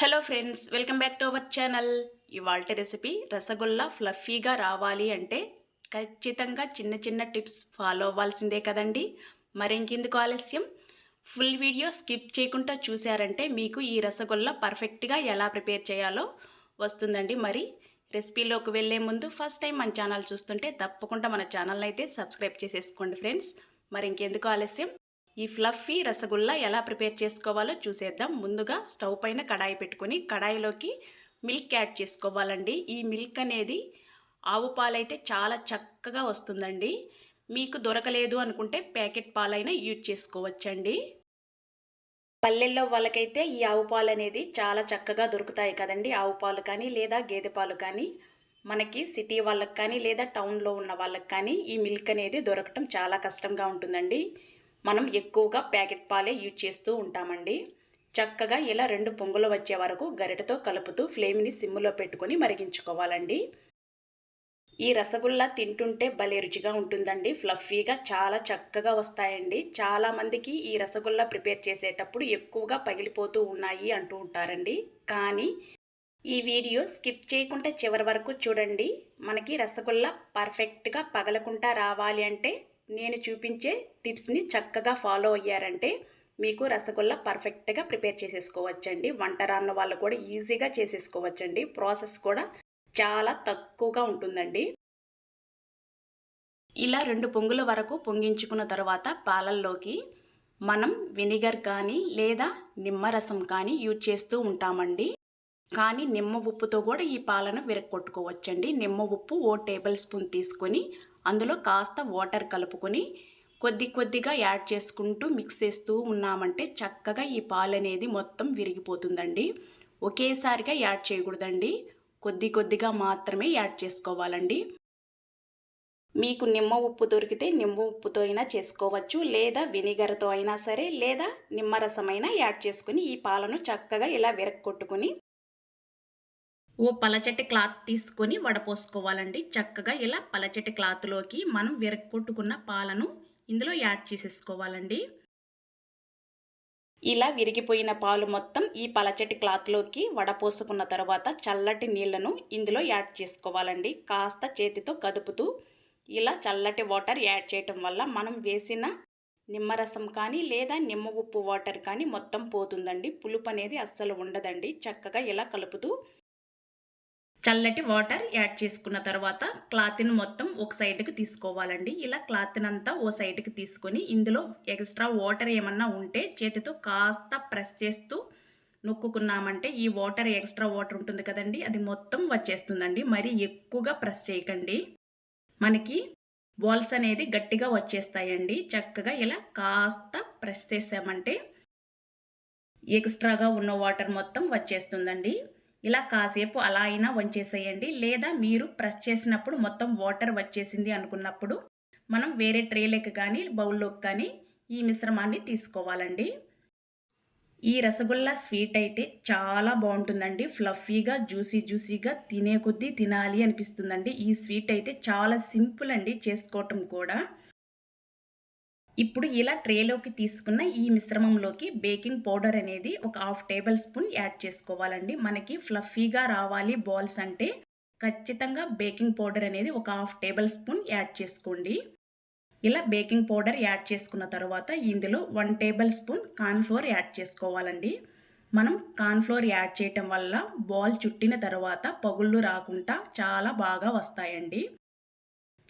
Hello friends welcome back to our channel ఇవాళ recipe rasgulla ఫ్లఫీగా రావాలి అంటే ఖచ్చితంగా చిన్న చిన్న టిప్స్ ఫాలో అవ్వాల్సిందే కదండి. మరి ఇంకెందుకు ఆలస్యం? ఫుల్ వీడియో స్కిప్ చేయకుండా చూశారంటే మీకు ఈ రసగుల్లా పర్ఫెక్ట్గా ఎలా ప్రిపేర్ చేయాలో వస్తుందండి. మరి రెసిపీలోకి వెళ్ళే ముందు ఫస్ట్ టైం మన ఛానల్ చూస్తుంటే తప్పకుండా మన ఛానల్ అయితే సబ్స్క్రైబ్ చేసేసుకోండి ఫ్రెండ్స్ మరింకెందుకు ఆలస్యం? ఈ ఫ్లఫీ రసగుల్లా ఎలా ప్రిపేర్ చేసుకోవాలో చూసేద్దాం. ముందుగా స్టవ్ పైన కడాయి పెట్టుకొని కడాయిలోకి మిల్క్ యాడ్ చేసుకోవాలండి. ఈ మిల్క్ అనేది ఆవు పాలైతే చాలా చక్కగా వస్తుందండి. మీకు దొరకలేదు అనుకుంటే ప్యాకెట్ పాలైనా యూజ్ చేసుకోవచ్చండి. పల్లెల్లో వాళ్ళకైతే ఈ ఆవు పాలు అనేది చాలా చక్కగా దొరుకుతాయి కదండి. ఆవు పాలు కానీ లేదా గేదె పాలు కానీ మనకి సిటీ వాళ్ళకి కానీ లేదా టౌన్లో ఉన్న వాళ్ళకి కానీ ఈ మిల్క్ అనేది దొరకటం చాలా కష్టంగా ఉంటుందండి. మనం ఎక్కువగా ప్యాకెట్ పాలే యూజ్ చేస్తూ ఉంటామండి. చక్కగా ఇలా రెండు పొంగులు వచ్చే వరకు గరిటతో కలుపుతూ ఫ్లేమ్ని సిమ్లో పెట్టుకొని మరిగించుకోవాలండి. ఈ రసగుల్లా తింటుంటే భలే రుచిగా ఉంటుందండి. ఫ్లఫీగా చాలా చక్కగా వస్తాయండి. చాలామందికి ఈ రసగుల్లా ప్రిపేర్ చేసేటప్పుడు ఎక్కువగా పగిలిపోతూ ఉన్నాయి అంటూ ఉంటారండి. కానీ ఈ వీడియో స్కిప్ చేయకుండా చివరి వరకు చూడండి. మనకి రసగుల్లా పర్ఫెక్ట్గా పగలకుండా రావాలి అంటే నేను చూపించే టిప్స్ని చక్కగా ఫాలో అయ్యారంటే మీకు రసగుల్లా పర్ఫెక్ట్గా ప్రిపేర్ చేసేసుకోవచ్చండి. వంట రాన్న వాళ్ళు కూడా ఈజీగా చేసేసుకోవచ్చండి. ప్రాసెస్ కూడా చాలా తక్కువగా ఉంటుందండి. ఇలా రెండు పొంగుల వరకు పొంగించుకున్న తర్వాత పాలల్లోకి మనం వెనిగర్ కానీ లేదా నిమ్మరసం కానీ యూజ్ చేస్తూ ఉంటామండి. కానీ నిమ్మ ఉప్పుతో కూడా ఈ పాలను విరక్కొట్టుకోవచ్చండి నిమ్మ ఉప్పు ఓ టేబుల్ స్పూన్ తీసుకొని అందులో కాస్త వాటర్ కలుపుకొని కొద్ది కొద్దిగా యాడ్ చేసుకుంటూ మిక్స్ చేస్తూ ఉన్నామంటే చక్కగా ఈ పాలు అనేది మొత్తం విరిగిపోతుందండి. ఒకేసారిగా యాడ్ చేయకూడదండి. కొద్ది కొద్దిగా మాత్రమే యాడ్ చేసుకోవాలండి. మీకు నిమ్మ ఉప్పు దొరికితే నిమ్మ ఉప్పుతో అయినా చేసుకోవచ్చు లేదా వినిగర్తో అయినా సరే లేదా నిమ్మరసమైనా యాడ్ చేసుకుని ఈ పాలను చక్కగా ఇలా విరక్కొట్టుకుని ఓ పలచటి క్లాత్ తీసుకొని వడపోసుకోవాలండి. చక్కగా ఇలా పలచటి క్లాత్లోకి మనం విరగొట్టుకున్న పాలను ఇందులో యాడ్ చేసేసుకోవాలండి. ఇలా విరిగిపోయిన పాలు మొత్తం ఈ పలచటి క్లాత్లోకి వడపోసుకున్న తర్వాత చల్లటి నీళ్ళను ఇందులో యాడ్ చేసుకోవాలండి. కాస్త చేతితో కదుపుతూ ఇలా చల్లటి వాటర్ యాడ్ చేయటం వల్ల మనం వేసిన నిమ్మరసం కానీ లేదా నిమ్మ ఉప్పు వాటర్ కానీ మొత్తం పోతుందండి. పులుపు అనేది అస్సలు ఉండదండి. చక్కగా ఇలా కలుపుతూ చల్లటి వాటర్ యాడ్ చేసుకున్న తర్వాత క్లాత్ని మొత్తం ఒక సైడ్కి తీసుకోవాలండి. ఇలా క్లాత్ని అంతా ఓ సైడ్కి తీసుకొని ఇందులో ఎక్స్ట్రా వాటర్ ఏమన్నా ఉంటే చేతితో కాస్త ప్రెస్ చేస్తూ నొక్కుకున్నామంటే ఈ వాటర్ ఎక్స్ట్రా వాటర్ ఉంటుంది కదండి అది మొత్తం వచ్చేస్తుందండి. మరి ఎక్కువగా ప్రెస్ చేయకండి. మనకి బాల్స్ అనేది గట్టిగా వచ్చేస్తాయండి. చక్కగా ఇలా కాస్త ప్రెస్ చేసామంటే ఎక్స్ట్రాగా ఉన్న వాటర్ మొత్తం వచ్చేస్తుందండి. ఇలా కాసేపు అలా అయినా వంచేసేయండి. లేదా మీరు ప్రెస్ చేసినప్పుడు మొత్తం వాటర్ వచ్చేసింది అనుకున్నప్పుడు మనం వేరే ట్రేలోకి కానీ బౌల్లోకి కానీ ఈ మిశ్రమాన్ని తీసుకోవాలండి. ఈ రసగుల్లా స్వీట్ అయితే చాలా బాగుంటుందండి. ఫ్లఫీగా జ్యూసీ జ్యూసీగా తినే కొద్దీ తినాలి అనిపిస్తుందండి. ఈ స్వీట్ అయితే చాలా సింపుల్ అండి. చేసుకోవటం కూడా. ఇప్పుడు ఇలా ట్రేలోకి తీసుకున్న ఈ మిశ్రమంలోకి బేకింగ్ పౌడర్ అనేది ఒక హాఫ్ టేబుల్ స్పూన్ యాడ్ చేసుకోవాలండి. మనకి ఫ్లఫీగా రావాలి బాల్స్ అంటే ఖచ్చితంగా బేకింగ్ పౌడర్ అనేది ఒక హాఫ్ టేబుల్ స్పూన్ యాడ్ చేసుకోండి. ఇలా బేకింగ్ పౌడర్ యాడ్ చేసుకున్న తర్వాత ఇందులో one tablespoon cornflour add చేసుకోవాలండి. మనం కార్న్ఫ్లోర్ యాడ్ చేయటం వల్ల బాల్ చుట్టిన తర్వాత పగుళ్ళు రాకుండా చాలా బాగా వస్తాయండి.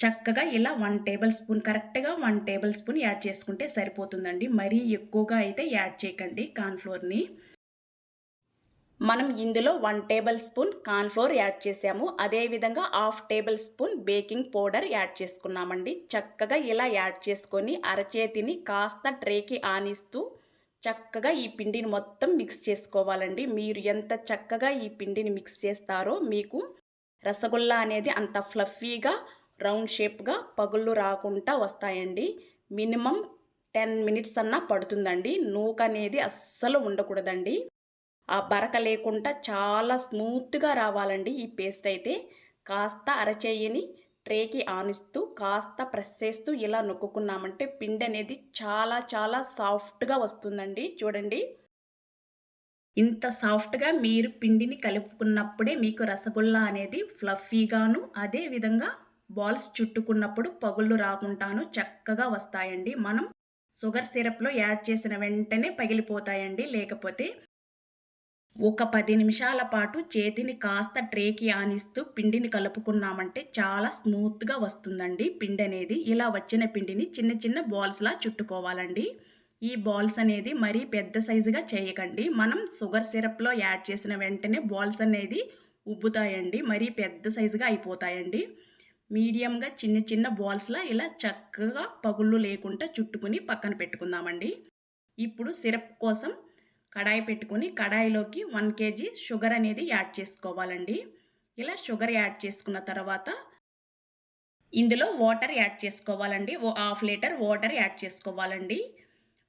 చక్కగా ఇలా వన్ టేబుల్ స్పూన్ కరెక్ట్గా వన్ టేబుల్ స్పూన్ యాడ్ చేసుకుంటే సరిపోతుందండి. మరీ ఎక్కువగా అయితే యాడ్ చేయకండి కార్న్ఫ్లోర్ని. మనం ఇందులో one tablespoon cornflour add చేసాము. అదేవిధంగా half tablespoon baking powder add చేసుకున్నామండి. చక్కగా ఇలా యాడ్ చేసుకొని అరచేతిని కాస్త ట్రేకి ఆనిస్తూ చక్కగా ఈ పిండిని మొత్తం మిక్స్ చేసుకోవాలండి. మీరు ఎంత చక్కగా ఈ పిండిని మిక్స్ చేస్తారో మీకు రసగుల్లా అనేది అంత ఫ్లఫీగా రౌండ్ షేప్గా పగుళ్ళు రాకుండా వస్తాయండి. మినిమం టెన్ మినిట్స్ అన్నా పడుతుందండి. నూక అనేది అస్సలు ఉండకూడదండి. ఆ బరక లేకుండా చాలా స్మూత్గా రావాలండి ఈ పేస్ట్ అయితే. కాస్త అరచేయిని ట్రేకి ఆనిస్తూ కాస్త ప్రెస్ చేస్తూ ఇలా నొక్కుకున్నామంటే పిండి అనేది చాలా చాలా సాఫ్ట్గా వస్తుందండి. చూడండి. ఇంత సాఫ్ట్గా మీరు పిండిని కలుపుకున్నప్పుడే మీకు రసగుల్లా అనేది ఫ్లఫీగాను అదే విధంగా బాల్స్ చుట్టుకున్నప్పుడు పగుళ్ళు రాకుండాను చక్కగా వస్తాయండి. మనం షుగర్ సిరప్లో యాడ్ చేసిన వెంటనే పగిలిపోతాయండి. లేకపోతే ఒక పది నిమిషాల పాటు చేతిని కాస్త ట్రేకి ఆనిస్తూ పిండిని కలుపుకున్నామంటే చాలా స్మూత్గా వస్తుందండి పిండి అనేది. ఇలా వచ్చిన పిండిని చిన్న చిన్న బాల్స్లా చుట్టుకోవాలండి. ఈ బాల్స్ అనేది మరీ పెద్ద సైజుగా చేయకండి. మనం షుగర్ సిరప్లో యాడ్ చేసిన వెంటనే బాల్స్ అనేది ఉబ్బుతాయండి. మరీ పెద్ద సైజుగా అయిపోతాయండి. మీడియంగా చిన్న చిన్న బాల్స్లా ఇలా చక్కగా పగుళ్ళు లేకుండా చుట్టుకుని పక్కన పెట్టుకుందామండి. ఇప్పుడు సిరప్ కోసం కడాయి పెట్టుకుని కడాయిలోకి వన్ కేజీ షుగర్ అనేది యాడ్ చేసుకోవాలండి. ఇలా షుగర్ యాడ్ చేసుకున్న తర్వాత ఇందులో వాటర్ యాడ్ చేసుకోవాలండి. ఓ హాఫ్ లీటర్ వాటర్ యాడ్ చేసుకోవాలండి.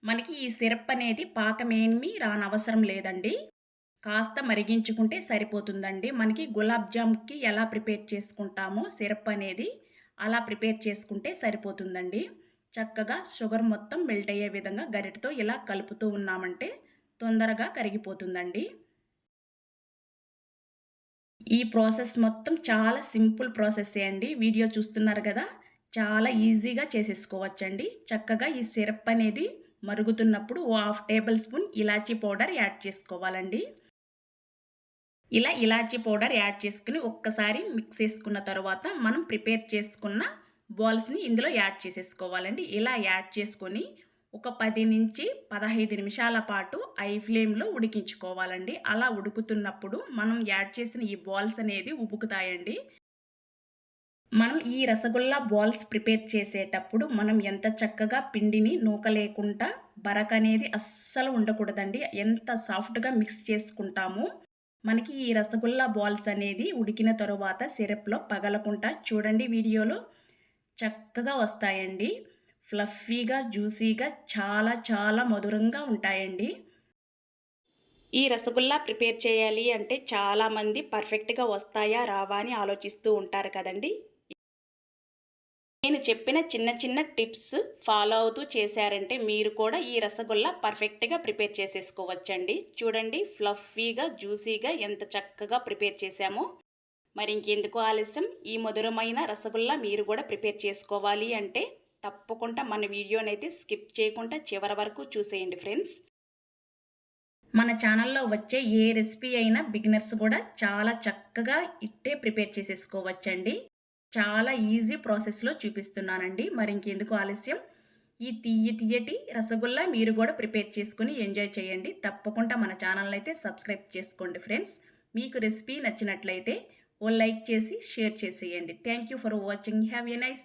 మనకి ఈ సిరప్ అనేది పాకమేమి రానవసరం లేదండి. కాస్త మరిగించుకుంటే సరిపోతుందండి. మనకి గులాబ్ జామ్కి ఎలా ప్రిపేర్ చేసుకుంటామో సిరప్ అనేది అలా ప్రిపేర్ చేసుకుంటే సరిపోతుందండి. చక్కగా షుగర్ మొత్తం మెల్ట్ అయ్యే విధంగా గరిటతో ఇలా కలుపుతూ ఉన్నామంటే తొందరగా కరిగిపోతుందండి. ఈ ప్రాసెస్ మొత్తం చాలా సింపుల్ ప్రాసెస్ అండి. వీడియో చూస్తున్నారు కదా చాలా ఈజీగా చేసేసుకోవచ్చండి. చక్కగా ఈ సిరప్ అనేది మరుగుతున్నప్పుడు ఓ హాఫ్ టేబుల్ స్పూన్ ఇలాచీ పౌడర్ యాడ్ చేసుకోవాలండి. ఇలా ఇలాచీ పౌడర్ యాడ్ చేసుకుని ఒక్కసారి మిక్స్ చేసుకున్న తర్వాత మనం ప్రిపేర్ చేసుకున్న బాల్స్ని ఇందులో యాడ్ చేసేసుకోవాలండి. ఇలా యాడ్ చేసుకొని ఒక పది నుంచి పదహైదు నిమిషాల పాటు ఐ ఫ్లేమ్లో ఉడికించుకోవాలండి. అలా ఉడుకుతున్నప్పుడు మనం యాడ్ చేసిన ఈ బాల్స్ అనేది ఉబుకుతాయండి. మనం ఈ రసగుల్లా బాల్స్ ప్రిపేర్ చేసేటప్పుడు మనం ఎంత చక్కగా పిండిని నూక లేకుండా బరక అనేది అస్సలు ఉండకూడదండి. ఎంత సాఫ్ట్గా మిక్స్ చేసుకుంటామో మనకి ఈ రసగుల్లా బాల్స్ అనేది ఉడికిన తరువాత సిరప్లో పగలకుండా చూడండి వీడియోలో. చక్కగా వస్తాయండి. ఫ్లఫీగా జ్యూసీగా చాలా చాలా మధురంగా ఉంటాయండి. ఈ రసగుల్లా ప్రిపేర్ చేయాలి అంటే చాలామంది పర్ఫెక్ట్గా వస్తాయా రావా అని ఆలోచిస్తూ ఉంటారు కదండి. నేను చెప్పిన చిన్న చిన్న టిప్స్ ఫాలో అవుతూ చేశారంటే మీరు కూడా ఈ రసగుల్లా పర్ఫెక్ట్గా ప్రిపేర్ చేసేసుకోవచ్చండి. చూడండి ఫ్లఫీగా జ్యూసీగా ఎంత చక్కగా ప్రిపేర్ చేశామో. మరి ఇంకెందుకు ఆలస్యం? ఈ మధురమైన రసగుల్లా మీరు కూడా ప్రిపేర్ చేసుకోవాలి అంటే తప్పకుండా మన వీడియోనైతే స్కిప్ చేయకుండా చివరి వరకు చూసేయండి ఫ్రెండ్స్. మన ఛానల్లో వచ్చే ఏ రెసిపీ అయినా బిగినర్స్ కూడా చాలా చక్కగా ఇట్టే ప్రిపేర్ చేసేసుకోవచ్చండి. చాలా ఈజీ ప్రాసెస్లో చూపిస్తున్నానండి. మరి ఇంకెందుకు ఆలస్యం? ఈ తీయ తీయటి రసగుల్లా మీరు కూడా ప్రిపేర్ చేసుకుని ఎంజాయ్ చేయండి. తప్పకుండా మన ఛానల్ అయితే సబ్స్క్రైబ్ చేసుకోండి ఫ్రెండ్స్. మీకు రెసిపీ నచ్చినట్లయితే ఓ లైక్ చేసి షేర్ చేసేయండి. Thank you for watching. Have a nice day.